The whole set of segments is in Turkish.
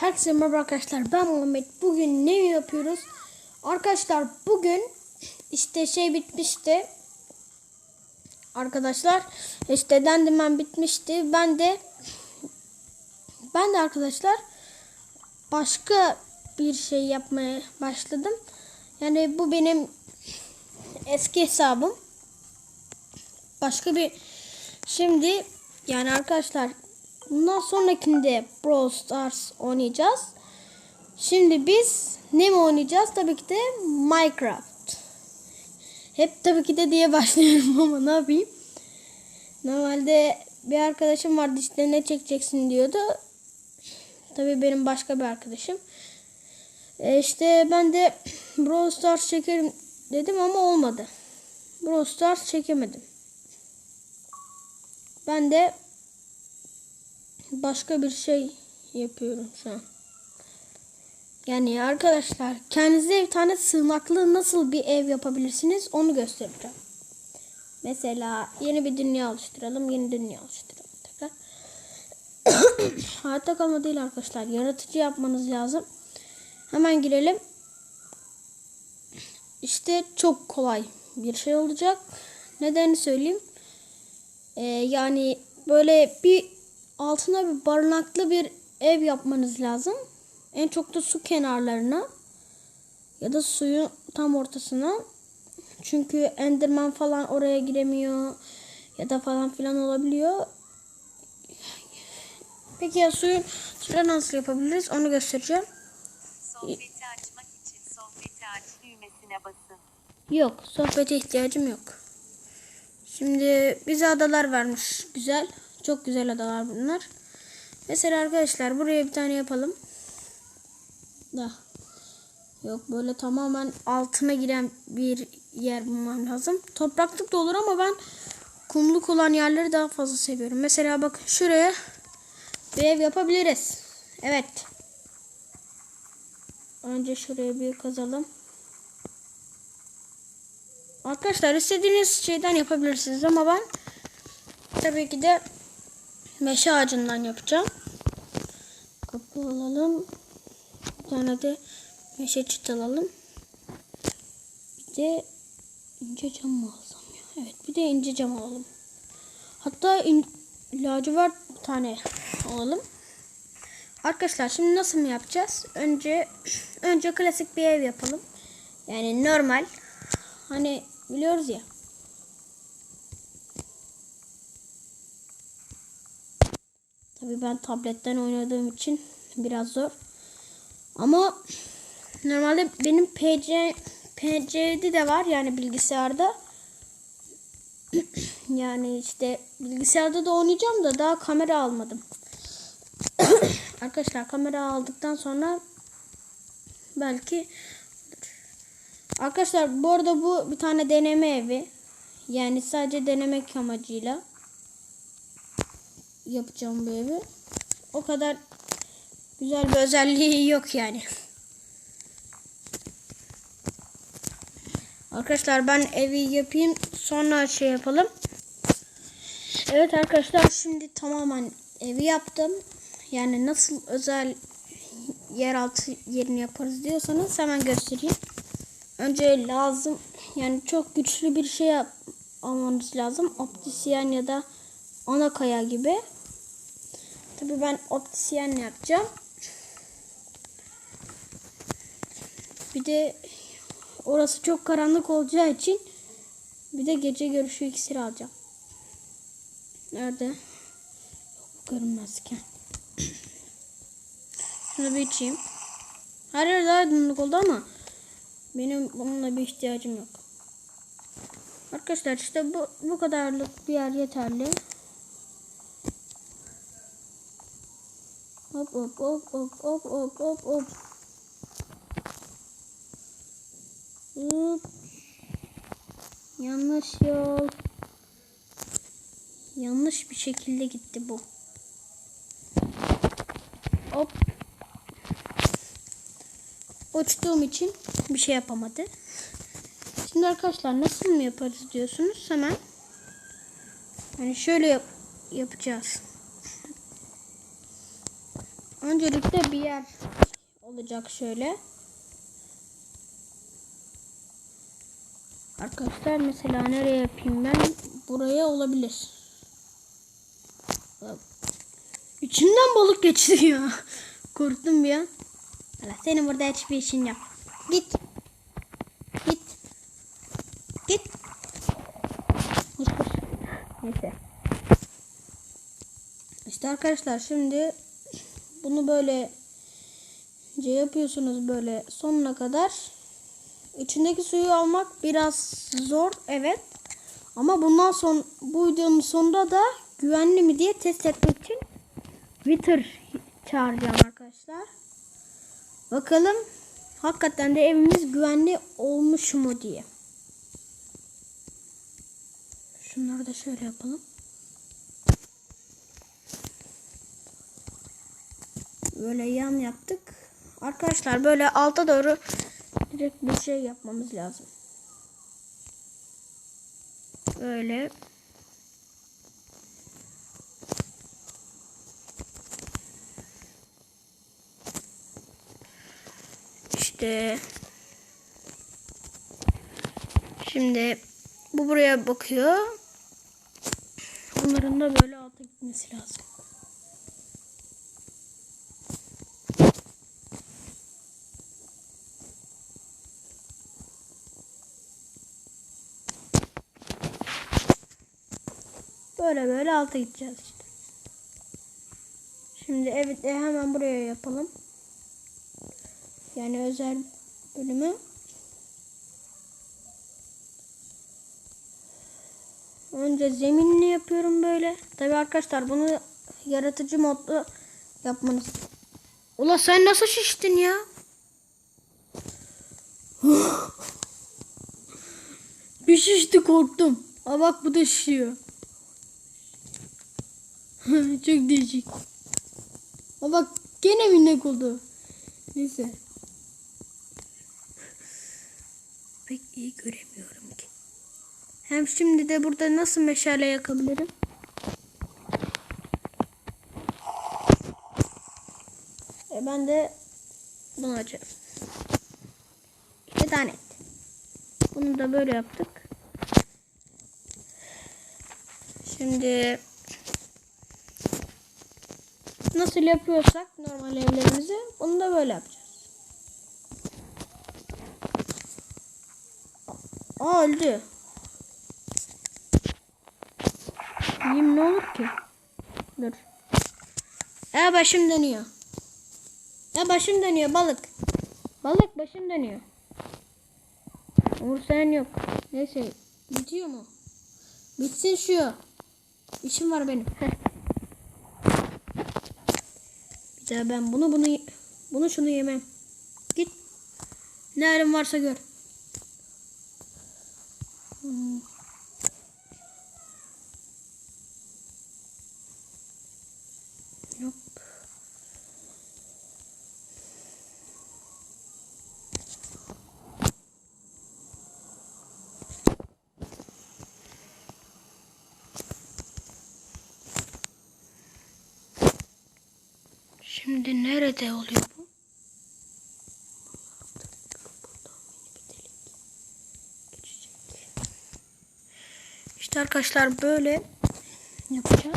Herkese merhaba arkadaşlar ben Muhammed. Bugün ne yapıyoruz? Arkadaşlar bugün işte şey bitmişti. Arkadaşlar işte dendimen bitmişti. Ben de ben de arkadaşlar başka bir şey yapmaya başladım. Yani bu benim eski hesabım. Başka bir şimdi yani arkadaşlar bundan sonrakinde Brawl Stars oynayacağız. Şimdi biz ne mi oynayacağız? Tabii ki de Minecraft. Hep tabii ki de diye başlıyorum ama ne yapayım? Normalde bir arkadaşım vardı işte ne çekeceksin diyordu. Tabii benim başka bir arkadaşım. E işte ben de Brawl Stars çekerim dedim ama olmadı. Brawl Stars çekemedim. Ben de başka bir şey yapıyorum şu an. Yani arkadaşlar kendinize bir tane sığınaklı nasıl bir ev yapabilirsiniz onu göstereceğim. Mesela yeni bir dünya oluşturalım. Yeni dünya oluşturalım tekrar. Hayatta kalma değil arkadaşlar. Yaratıcı yapmanız lazım. Hemen girelim. İşte çok kolay bir şey olacak. Nedenini söyleyeyim. Ee, yani böyle bir altına bir barınaklı bir ev yapmanız lazım. En çok da su kenarlarına ya da suyun tam ortasına. Çünkü Enderman falan oraya giremiyor ya da falan filan olabiliyor. Peki ya suyun suyu nasıl yapabiliriz onu göstereceğim. Sohbeti açmak için sohbeti aç düğmesine basın. Yok sohbete ihtiyacım yok. Şimdi bize adalar vermiş. Güzel. Çok güzel adalar bunlar. Mesela arkadaşlar buraya bir tane yapalım. Da. Yok böyle tamamen altına giren bir yer bulmam lazım. Topraklık da olur ama ben kumluk olan yerleri daha fazla seviyorum. Mesela bakın şuraya bir ev yapabiliriz. Evet. Önce şuraya bir kazalım. Arkadaşlar istediğiniz şeyden yapabilirsiniz ama ben tabii ki de meşe ağacından yapacağım. Kapı alalım. Bir tane de meşe çıt alalım. Bir de ince cam mı alsam ya? Evet bir de ince cam alalım. Hatta in, lacivert bir tane alalım. Arkadaşlar şimdi nasıl mı yapacağız? Önce önce klasik bir ev yapalım. Yani normal. Hani biliyoruz ya. Tabii ben tabletten oynadığım için biraz zor. Ama normalde benim PC PC'de de var yani bilgisayarda. yani işte bilgisayarda da oynayacağım da daha kamera almadım. Arkadaşlar kamera aldıktan sonra belki Arkadaşlar bu arada bu bir tane deneme evi. Yani sadece denemek amacıyla yapacağım bu evi. O kadar güzel bir özelliği yok yani. Arkadaşlar ben evi yapayım sonra şey yapalım. Evet arkadaşlar şimdi tamamen evi yaptım. Yani nasıl özel yeraltı yerini yaparız diyorsanız hemen göstereyim. Önce lazım yani çok güçlü bir şey almanız lazım. Optisyen ya da ana kaya gibi. Tabi ben optisyen yapacağım. Bir de orası çok karanlık olacağı için bir de gece görüşü iksiri alacağım. Nerede? Görünmezken. Şunu bir içeyim. Her yer daha aydınlık oldu ama benim bununla bir ihtiyacım yok. Arkadaşlar işte bu bu kadarlık bir yer yeterli. Hop hop hop hop hop hop hop hop. Hop. Yanlış yol. Yanlış bir şekilde gitti bu. Hop. Uçtuğum için bir şey yapamadı. Şimdi arkadaşlar nasıl mı yaparız diyorsunuz hemen. Yani şöyle yap yapacağız. Öncelikle bir yer olacak şöyle. Arkadaşlar mesela nereye yapayım ben? Buraya olabilir. İçinden balık geçti ya. Korktum bir an. Allah senin burada hiçbir işin yok. Git. Git. Git. Koş. Neyse. İşte arkadaşlar şimdi bunu böyle ce yapıyorsunuz böyle sonuna kadar. İçindeki suyu almak biraz zor evet. Ama bundan son bu videonun sonunda da güvenli mi diye test etmek için Twitter çağıracağım arkadaşlar. Bakalım hakikaten de evimiz güvenli olmuş mu diye. Şunları da şöyle yapalım. Böyle yan yaptık. Arkadaşlar böyle alta doğru direkt bir şey yapmamız lazım. Böyle. İşte şimdi bu buraya bakıyor. Bunların da böyle alta gitmesi lazım. Böyle böyle alta gideceğiz işte. Şimdi evet e, hemen buraya yapalım. Yani özel bölümü. Önce zeminini yapıyorum böyle. Tabi arkadaşlar bunu yaratıcı modda yapmanız. Ula sen nasıl şiştin ya? Bir şişti korktum. Aa bak bu da şişiyor. Çok değişik. Aa bak gene minnak oldu. Neyse. Pek iyi göremiyorum ki. Hem şimdi de burada nasıl meşale yakabilirim? E ben de bunu açarım. İki tane. Bunu da böyle yaptık. Şimdi nasıl yapıyorsak normal evlerimizi bunu da böyle yapacağız. Aa öldü. Yiyeyim ne olur ki? Dur. Ya başım dönüyor. Ya başım dönüyor balık. Balık başım dönüyor. Umursayan yok. Neyse bitiyor mu? Bitsin şu. İşim var benim. Daha ben bunu bunu bunu şunu yemem. Git. Ne varsa gör. Hmm. Yok. Şimdi nerede oluyor bu? İşte arkadaşlar böyle yapacağız.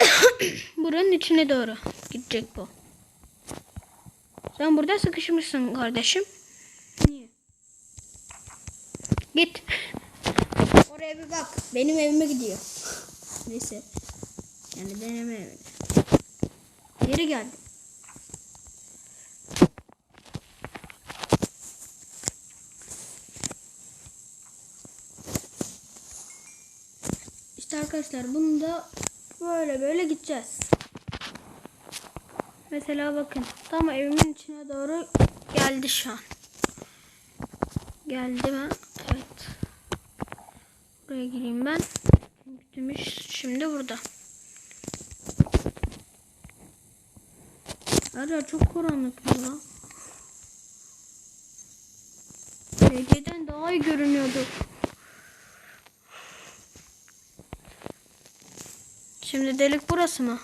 Buranın içine doğru gidecek bu. Sen burada sıkışmışsın kardeşim. Niye? Git. Oraya bir bak. Benim evime gidiyor. Neyse. Yani deneme evine. Geri geldi. İşte arkadaşlar bunu da böyle böyle gideceğiz. Mesela bakın tam evimin içine doğru geldi şu an. Geldi mi? Evet. Buraya gireyim ben. Gümüş şimdi burada. Ara çok karanlık ya. Geceden daha iyi görünüyordu. Şimdi delik burası mı?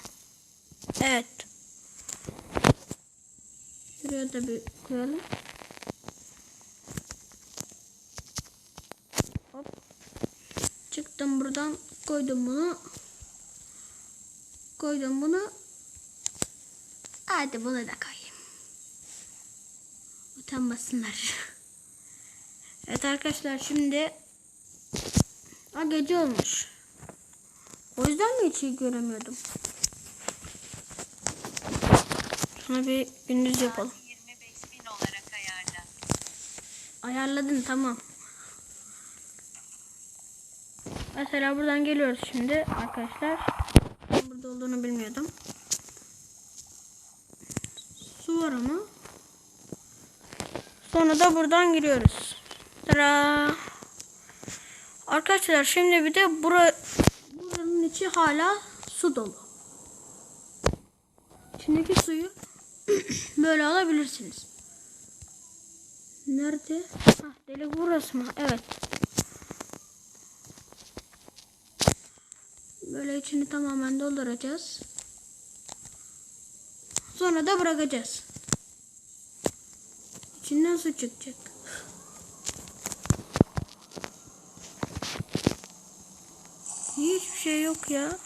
Evet. Şuraya da bir koyalım. Hop. Çıktım buradan. Koydum bunu. Koydum bunu. Hadi bunu da koyayım. Utanmasınlar. Evet arkadaşlar şimdi Ha gece olmuş. O yüzden mi hiç göremiyordum? Şuna bir gündüz yapalım. 25 bin olarak ayarla. Ayarladın tamam. Mesela buradan geliyoruz şimdi arkadaşlar. Ben burada olduğunu bilmiyordum. Su var ama. Sonra da buradan giriyoruz. Tada. Arkadaşlar şimdi bir de bura, buranın içi hala su dolu. İçindeki suyu böyle alabilirsiniz. Nerede? Hah, delik burası mı? Evet. Böyle içini tamamen dolduracağız. Sonra da bırakacağız. İçinden su çıkacak. Hiçbir şey yok ya.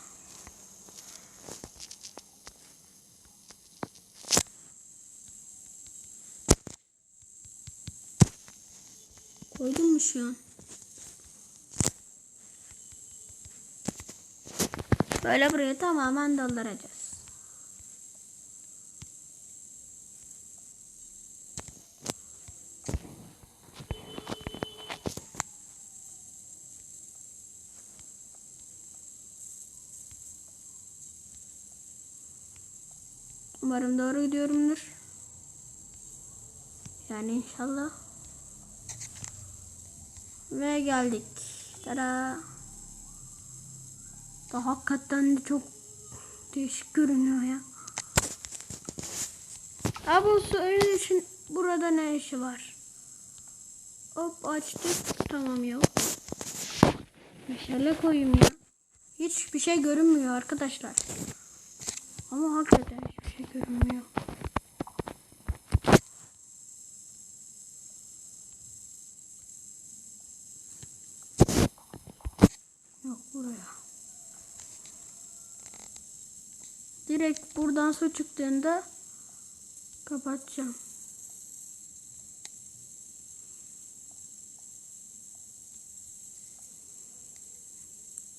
Koydum mu şu an? Böyle buraya tamamen dolduracağız. Umarım doğru gidiyorumdur. Yani inşallah. Ve geldik. Tada. Da hakikaten de çok değişik görünüyor ya. Bu suyun için burada ne işi var? Hop açtık. Tamam yok. Meşale koyayım ya. Hiçbir şey görünmüyor arkadaşlar. Ama hakikaten şey görünmüyor. Yok buraya. Direkt buradan su çıktığında kapatacağım.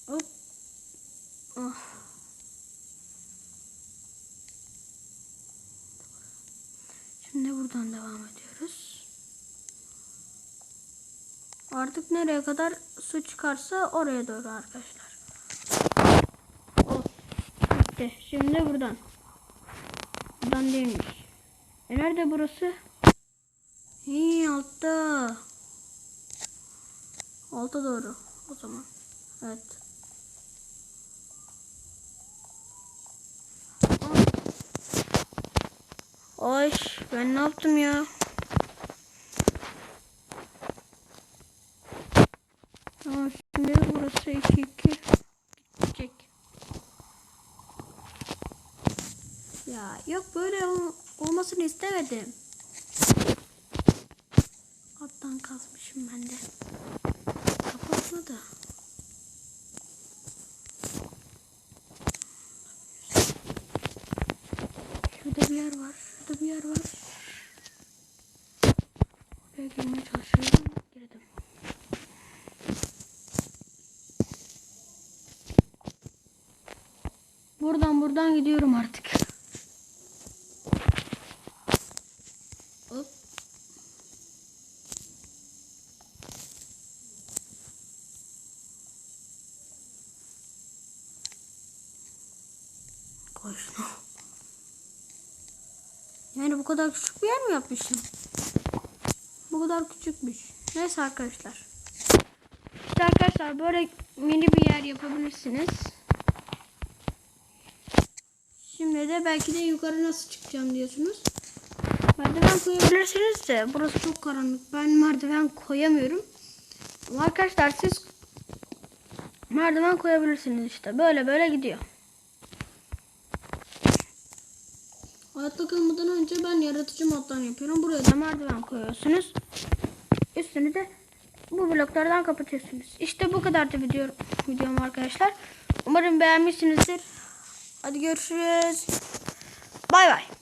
Hop. Ah. Şimdi buradan devam ediyoruz. Artık nereye kadar su çıkarsa oraya doğru arkadaşlar. Oh. Bitti. Şimdi buradan. Buradan değilmiş. E nerede burası? İyi altta. Alta doğru. O zaman. Evet. Ay ben ne yaptım ya? Tamam şimdi burası 2 2 gidecek. Ya yok böyle ol- olmasını istemedim. Alttan kazmışım ben de. Kapatma da. Şurada bir yer var. Şurada bir yer var. Oraya girmeye çalışıyorum. Girdim. Buradan buradan gidiyorum artık. Hop. Koy şunu. Yani bu kadar küçük bir yer mi yapmışım? Bu kadar küçükmüş. Neyse arkadaşlar. İşte arkadaşlar böyle mini bir yer yapabilirsiniz. Şimdi de belki de yukarı nasıl çıkacağım diyorsunuz. Merdiven koyabilirsiniz de burası çok karanlık. Ben merdiven koyamıyorum. Ama arkadaşlar siz merdiven koyabilirsiniz işte. Böyle böyle gidiyor. Hayatta kalmadan önce ben yaratıcı moddan yapıyorum. Buraya da merdiven koyuyorsunuz. Üstünü de bu bloklardan kapatıyorsunuz. İşte bu kadar da video, videom arkadaşlar. Umarım beğenmişsinizdir. Hadi görüşürüz. Bay bay.